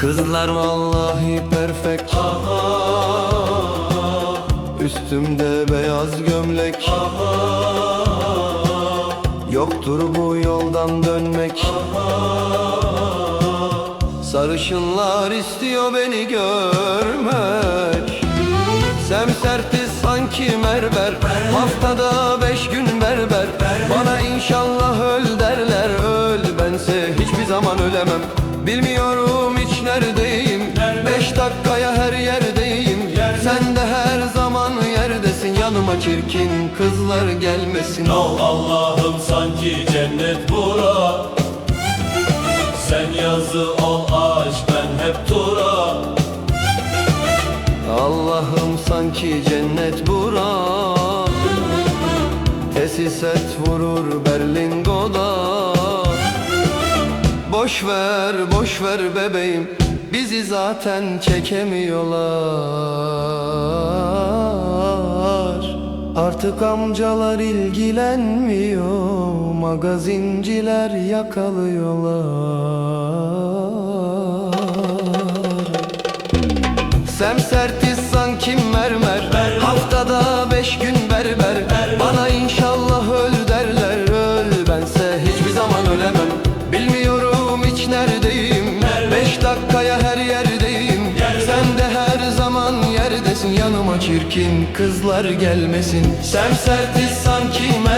Kızlar vallahi perfect. Üstümde beyaz gömlek. Yoktur bu yoldan dönmek. Sarışınlar istiyor beni görmek. Semsertiz sanki mermer Haftada beş gün berber. Bana inşallah öl derler. Öl bense hiçbir zaman ölemem. Bilmiyorum neredeyim Beş dakikaya her yerdeyim. Sen de her zaman yerdesin. Yanıma çirkin kızlar gelmesin. Oh Allah'ım sanki cennet bura. Sen yazı ol aşk ben hep tura. Allah'ım sanki cennet bura. Tesisat vurur Berlingo'da. Boş ver boş ver bebeğim Bizi zaten çekemiyorlar. Artık amcalar ilgilenmiyor Magazinciler yakalıyorlar. Semsertiz sanki mermer? Haftada beş gün berber Dakikaya her yerdeyim. Sen de her zaman yerdesin. Yanıma çirkin kızlar gelmesin. Semsertiz sanki mermer